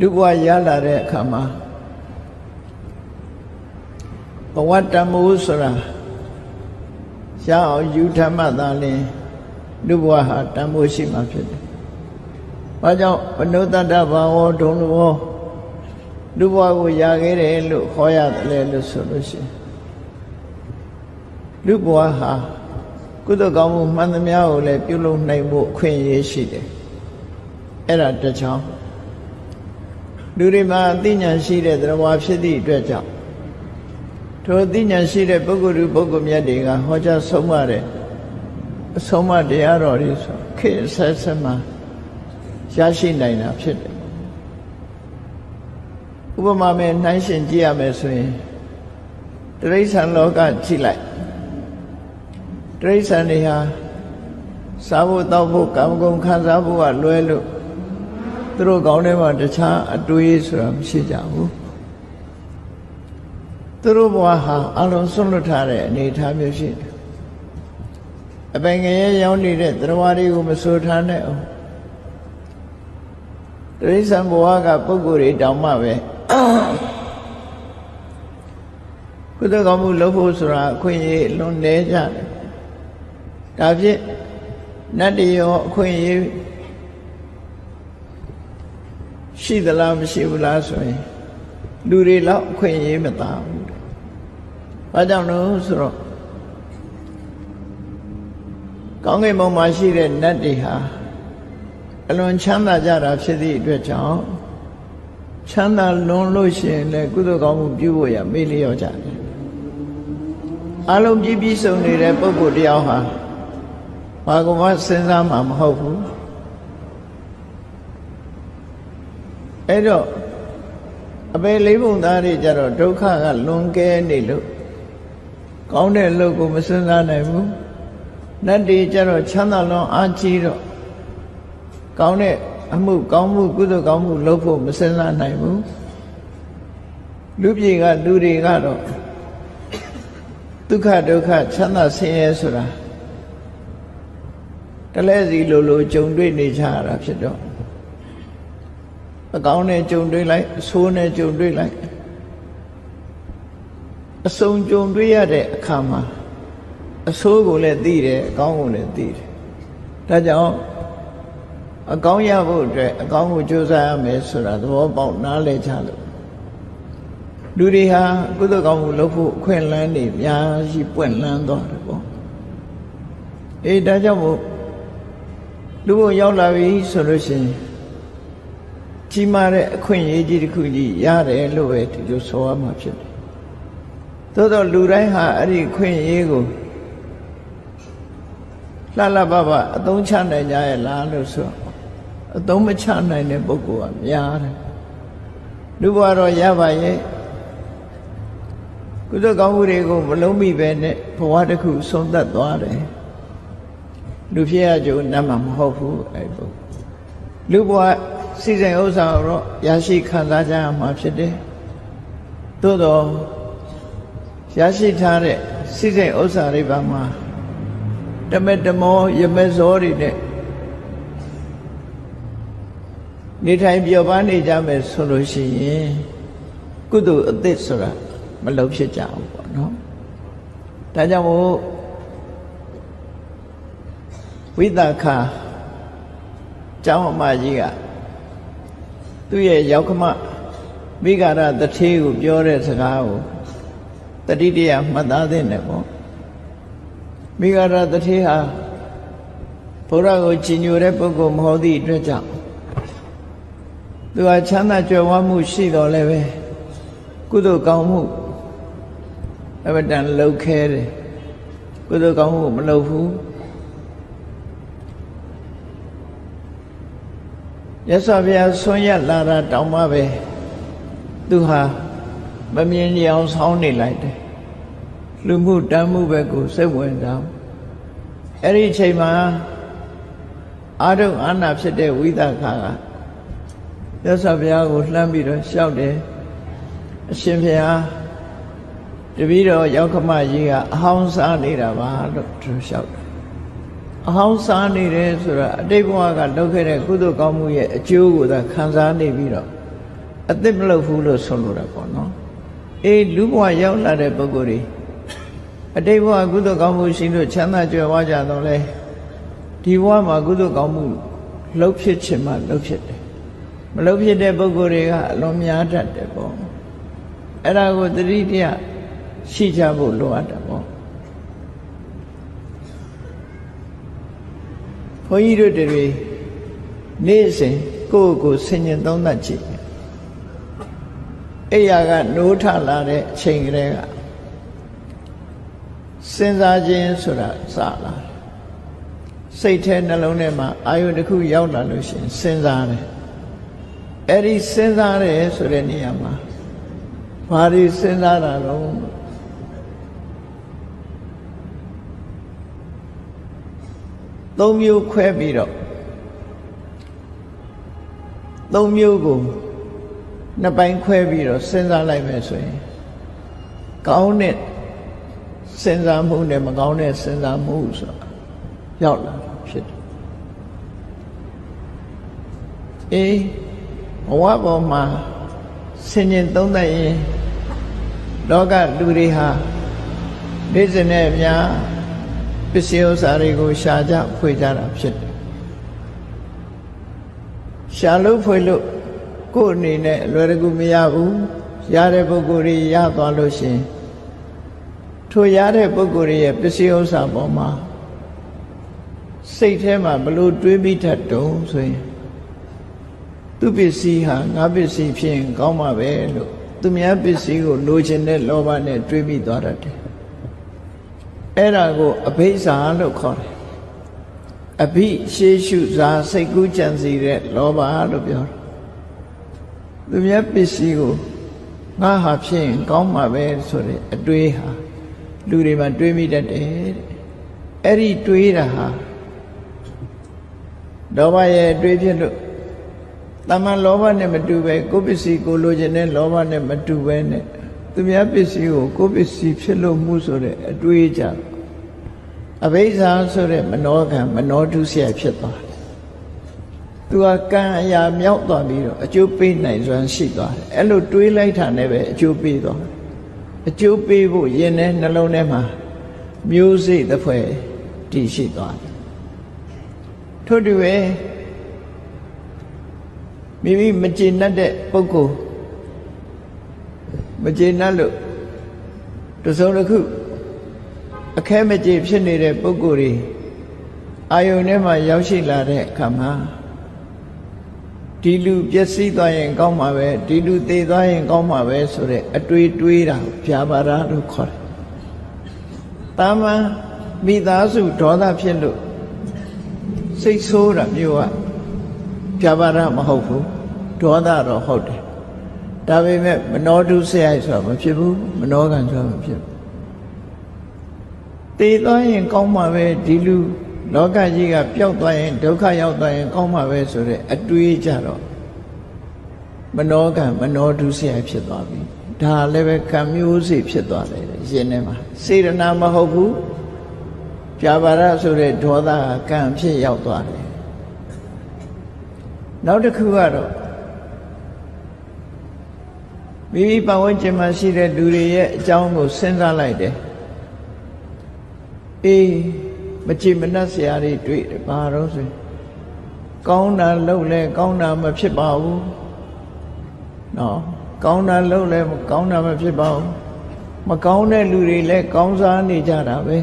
လူဘဝရလာတဲ့အခါမှာဘဝတမ္မိုးဆိုတာရအောင်ယူထမှတ်သားလင်လူဘဝဟာတမ္မိုးရှိမှဖြစ်တယ်။ဘာကြောင့်ဘနုတ္တဘာဝဒုံလောလူဘဝကိုရခဲ့တယ်လို့ခေါ်ရတယ်လို့ဆိုလို့ရှိရင်လူဘဝဟာကုသကောင်းမှုမှန်သမျှကိုလည်းပြုလုပ်နိုင်ဖို့အခွင့်အရေးရှိတယ်။အဲ့ဒါတစ်ချောင်း လူတွေမှာအသိဉာဏ်ရှိတဲ့တရားဖြစ်သည့်အတွက်ကြောင့်ထိုအသိဉာဏ်ရှိတဲ့ပုဂ္ဂိုလ်လူပုဂ္ဂိုလ်မြတ်တွေကဟောကြားဆုံးမတဲ့အဆုံးမတရားတော်တွေဆိုခေတ်ဆက်ဆက်မှာရရှိနိုင်တာဖြစ်တယ်ဥပမာမဲ့နှိုင်းရှင်ကြည့်ရမယ်ဆိုရင်တိရစ္ဆာန်လောကကြည့်လိုက်တိရစ္ဆာန်တွေဟာစားဖို့တောက်ဖို့ကာမဂုဏ်ခံစားဖို့ကလွဲလို့ သူတို့ကောင်းထဲမှာတခြားအတွေးဆိုတာမရှိကြဘူးသူတို့ဘဝဟာအလုံးစွန့်လွတ်ထားတဲ့အနေအထားမျိုးရှိတယ်အပိုင်ငရဲရောက်နေတဲ့တရားတွေကိုမဆိုထားနဲ့အောင်တိရစ္ဆာန်ဘဝကပုဂ္ဂိုလ်တွေတောင်မှပဲကုသကောင်းမှုလုပ်ဖို့ဆိုတာအခွင့်အရေးလွန်နေကြတယ်ဒါဖြင့်နတ်တရောအခွင့်အရေး ရှိသလားမရှိဘူးလားဆိုရင်လူတွေလောက်အခွင့်အရေးမသာဘူးတဲ့။ဘာကြောင့်လို့ဆိုတော့ကောင်းကင်ဘုံမှာရှိတဲ့နတ်တွေဟာအလွန်ချမ်းသာကြတာဖြစ်သည့်အတွက်ကြောင့်ချမ်းသာလွန်လို့ရှိရင်လည်းကုသိုလ်ကောင်းမှုပြုဖို့ရမေ့လျော့ကြတယ်။အလုံးပြည့်ပြည့်စုံနေတဲ့ပုဂ္ဂိုလ်တယောက်ဟာဘာကမှစဉ်းစားမှာမဟုတ်ဘူး။ အဲ့တော့အပေလေးပုံသားတွေကြတော့ဒုက္ခကလွန်ကဲနေလို့ကောင်းတဲ့လုပ်ကိုမစဉ်းစားနိုင်ဘူးနတ်တွေကြတော့ချမ်းသာလွန်အားကြီးတော့ကောင်းတဲ့အမှုကောင်းမှုကုသိုလ်ကောင်းမှုလုပ်ဖို့မစဉ်းစားနိုင်ဘူးလူပြေကလူတွေကတော့ဒုက္ခဒုက္ခချမ်းသာဆင်းရဲဆိုတာတလဲစီလိုလိုကြုံတွေ့နေကြရတာဖြစ်တော့ အကောင်းနဲ့ကြုံတွေ့လိုက်အဆိုးနဲ့ကြုံတွေ့လိုက်အစုံကြုံတွေ့ရတဲ့အခါမှာအဆိုးကိုလည်းသိတယ်အကောင်းကိုလည်းသိတယ်ဒါကြောင့်အကောင်းရဖို့အတွက်အကောင်းကိုကြိုးစားရမယ်ဆိုတာသဘောပေါက်နားလည်ကြလို့လူတွေဟာကုသိုလ်ကောင်းမှုလုပ်ဖို့အခွင့်အလမ်းတွေအများကြီးပွင့်လန်းသွားတယ်ပေါ့အေးဒါကြောင့်မို့လူဘုံရောက်လာပြီဆိုလို့ရှိရင် ကြီးမားတဲ့အခွင့်အရေးကြီးတစ်ခုကြီးရတယ်လို့ပဲဒီလိုဆိုရမှာဖြစ်တယ်။သို့တော့လူတိုင်းဟာအဲ့ဒီခွင့်အရေးကိုလှလှပပအသုံးချနိုင်ကြရဲ့လားလို့ဆိုအသုံးမချနိုင်တဲ့ပုဂ္ဂိုလ်ကများတယ်။လူဘဝတော့ရပါရဲ့ကုသိုလ်ကောင်းမှုတွေကိုမလုံးမိပဲနဲ့ဘဝတစ်ခုဆုံးသက်သွားတယ်။လူဖြစ်ရကြုံနတ်မှာမဟုတ်ဘူးအဲ့ပုဂ္ဂိုလ်လူဘဝ စီစဉ်ဥစ္စာတော့ရရှိခံစားကြရမှာဖြစ်တယ်။သို့တော့ရရှိထားတဲ့စီစဉ်ဥစ္စာတွေပါမှာတမက်တမောယမဇောတွေနဲ့နေထိုင်ပြောပန်းနေကြမယ်ဆိုလို့ရှိရင်ကုသိုလ်အသစ်ဆိုတာမလုပ်ဖြစ်ကြဘူးပေါ့နော်။ဒါကြောင့်မို့ဝိသခာကျောင်းအမကြီးက သူ့ရဲ့ရောက်ခမမိဂရတထေးကိုပြောတဲ့စကားကိုတတိတရမှတ်သားသင့်တယ်ပေါ့မိဂရတထေးဟာဘုရားကိုကြည်ညိုတဲ့ပုဂ္ဂိုလ်မဟုတ်သည့်အတွက်ကြောင့်သူဟာချမ်းသာကြွယ်ဝမှုရှိတော်လည်းပဲကုသိုလ်ကောင်းမှုအမတန်လှုပ်ခဲတယ်ကုသိုလ်ကောင်းမှုမလုပ်ဘူး ရသော်ဘုရားဆွံ့ရလာတာတောင်းမှပဲသူဟာမမြင်ကြအောင်ဆောင်းနေလိုက်တယ်လူမှုတမ်းမှုပဲကိုစိတ်ဝင်စားအဲ့ဒီအချိန်မှာအာရုံအာနာဖြစ်တဲ့ဝိသခါကရသော်ဘုရားကိုလှမ်းပြီးတော့ရှောက်တယ်အရှင်ဘုရားတပည့်တော်ရောက်ခမကြီးကအဟောင်းစားနေတာပါလို့သူလျှောက်တယ် အဟောင်းစားနေတယ်ဆိုတာအတိတ်ဘဝကလုပ်ခဲ့တဲ့ကုသိုလ်ကောင်းမှုရဲ့အကျိုးကိုသာခံစားနေပြီးတော့အသစ်မလုပ်ဘူးလို့ဆိုလိုတာပေါ့နော်အေးလူဘဝရောက်လာတဲ့ပုဂ္ဂိုလ်တွေအတိတ်ဘဝကုသိုလ်ကောင်းမှုရှိလို့ချမ်းသာကြွယ်ဝကြတော့လဲဒီဘဝမှာကုသိုလ်ကောင်းမှုလှုပ်ဖြစ်ခြင်းမှလှုပ်ဖြစ်တယ်မလှုပ်ဖြစ်တဲ့ပုဂ္ဂိုလ်တွေကအလွန်များတတ်တယ်ပေါ့အဲ့ဒါကိုတတိတရရှိကြဖို့လိုအပ်တာပေါ့ ဘုန်းကြီးတို့တွေနေ့စဉ်ကိုယ့်ကိုယ်ဆင်ញင်သုံးသပ်ကြည့်အဲ့ရကနိုးထလာတဲ့အချိန်ကလေးကစဉ်းစားခြင်းဆိုတာစလာတယ်စိတ်ထဲနှလုံးထဲမှာအာယုတစ်ခုရောက်လာလို့ရှိရင်စဉ်းစားတယ်အဲ့ဒီစဉ်းစားတယ်ဆိုတဲ့နေရာမှာဘာတွေစဉ်းစားတာတော့ သုံးမျိုးခွဲပြီးတော့သုံးမျိုးကိုနှစ်ပိုင်းခွဲပြီးတော့စဉ်းစားလိုက်မယ်ဆိုရင်ကောင်းတဲ့စဉ်းစားမှုနဲ့မကောင်းတဲ့စဉ်းစားမှုဆိုတာရောက်လာတာဖြစ်တယ်အေးဘဝပေါ်မှာဆင်ញင်သုံးသပ်ရင်လောကလူတွေဟာဒိစ္စနဲ့အများ ပစ္စည်းဥစ္စာတွေကိုရှာကြဖွေကြတာဖြစ်တယ်ရှာလို့ဖွေလို့ကိုယ်အနေနဲ့အလွယ်တကူမရဘူးရတဲ့ပုဂ္ဂိုလ်တွေရသွားလို့ရှင်ထိုရတဲ့ပုဂ္ဂိုလ်ရဲ့ပစ္စည်းဥစ္စာပေါ်မှာစိတ်ထဲမှာဘလို့တွေးပြီးတတ်တုံးဆိုရင်သူပစ္စည်းဟာငါပစ္စည်းဖြစ်ရင်ကောင်းမှာပဲလို့သူများပစ္စည်းကိုလိုချင်တဲ့လောဘနဲ့တွေးပြီးသွားတတ်တယ် အဲ့ဒါကိုအဘိဇာလို့ခေါ်တယ်အဘိရှေးရှုဇာစိတ်ကူးကြံစီတဲ့လောဘလို့ပြောတယ်သူများပစ္စည်းကိုငါဟာဖြစ်ရင်ကောင်းမှာပဲဆိုတဲ့အတွေးဟာလူတွေမှာတွေးမိတတ်တယ်တဲ့အဲ့ဒီတွေးတာဟာဒေါဘရဲ့အတွေးဖြစ်လို့တမန်လောဘနဲ့မတူပဲကိုယ်ပစ္စည်းကိုလိုချင်တဲ့လောဘနဲ့မတူပဲနဲ့ သူများပစ္စည်းကိုကိုယ်ပစ္စည်းဖြစ်လို့မှုဆိုတဲ့အတွေးကြအဘိဇာဆိုတဲ့မနောကံမနောဒုစရိုက်ဖြစ်သွားတယ်။သူကကံအရာမြောက်သွားပြီးတော့အကျိုးပေးနိုင်စွမ်းရှိသွားတယ်။အဲ့လိုတွေးလိုက်တာနဲ့ပဲအကျိုးပေးသွားတယ်။အကျိုးပေးဖို့ရင်ထဲနှလုံးထဲမှာမျိုးစိတ်တစ်ဖွဲ့တည်ရှိသွားတယ်။ထို့တူပဲမိမိမကျေနပ်တဲ့ပုဂ္ဂိုလ် ကျေနပ်လို့တစုံတစ်ခုအခဲမကျေဖြစ်နေတဲ့ပုဂ္ဂိုလ်တွေအာယုန်ထဲမှာရောက်ရှိလာတဲ့အခါမှာဒီလူပျက်စီးသွားရင်ကောင်းမှာပဲဒီလူသေသွားရင်ကောင်းမှာပဲဆိုတဲ့အတွေးတွေးတာဖြာပါရလို့ခေါ်တယ်။တာမန်မိသားစုဒေါသဖြစ်လို့စိတ်ဆိုးတာမျိုးကဖြာပါရမဟုတ်ဘူးဒေါသတော့ဟုတ်တယ်။ ဒါပေမဲ့မနောတုဆရာဆိုတာမဖြစ်ဘူးမနောကံဆိုတာမဖြစ်ဘူး။သေသွားရင်ကောင်းမှာပဲဒီလူလောကကြီးကပျောက်သွားရင်ဒုက္ခရောက်သွားရင်ကောင်းမှာပဲဆိုတဲ့အတွေးကြတော့မနောကံမနောဒုစရိုက်ဖြစ်သွားပြီဒါလည်းပဲကံမျိုးစိဖြစ်သွားတယ်ရှင်ထဲမှာစေရနာမဟုတ်ဘူးပြာပါရဆိုတဲ့ဒေါသကံဖြစ်ရောက်သွားတယ်နောက်တစ်ခုကတော့ မိမိပတ်ဝန်းကျင်မှာရှိတဲ့လူတွေရဲ့အကြောင်းကိုစဉ်းစားလိုက်တယ်အေးမကြည်မနှက်ဆရာတွေတွေ့တယ်ဘာတော့ဆိုကောင်းတာလုပ်လဲကောင်းတာမဖြစ်ပါဘူးနော်ကောင်းတာလုပ်လဲကောင်းတာမဖြစ်ပါဘူးမကောင်းတဲ့လူတွေလည်းကောင်းစားနေကြတာပဲ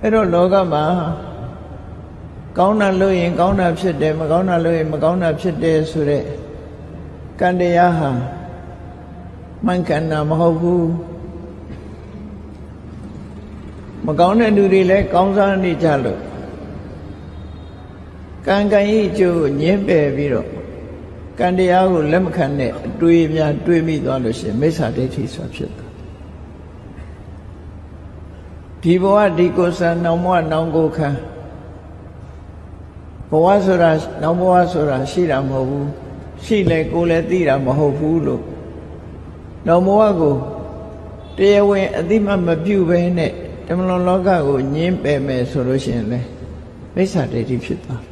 အဲ့တော့လောကမှာကောင်းတာလုပ်ရင်ကောင်းတာဖြစ်တယ်မကောင်းတာလုပ်ရင်မကောင်းတာဖြစ်တယ်ဆိုတဲ့ကံတရားဟာ မှန်ကန်တာမဟုတ်ဘူးမကောင်းတဲ့လူတွေလည်းကောင်းစားနေကြလို့ကံကံဤကျိုးညင်းပယ်ပြီးတော့ကံတရားကိုလက်မခံတဲ့အတွေးများတွေးမိသွားလို့ရှိရင်မိစ္ဆာဒိဋ္ဌိဆိုဖြစ်သွားဒီဘဝဒီကိုယ်ဆံနောင်ဘဝနောင်ကိုခံဘဝဆိုတာနောင်ဘဝဆိုတာရှိတာမဟုတ်ဘူးရှိလေကိုယ်လည်းသိတာမဟုတ်ဘူးလို့ နောင်ဘဝကိုတရားဝင်အတိမမပြုတ်ပဲနဲ့တမလွန်လောကကိုညင်းပယ်မယ်ဆိုလို့ရှိရင်လေမိစ္ဆာဒိဋ္ဌိဖြစ်သွား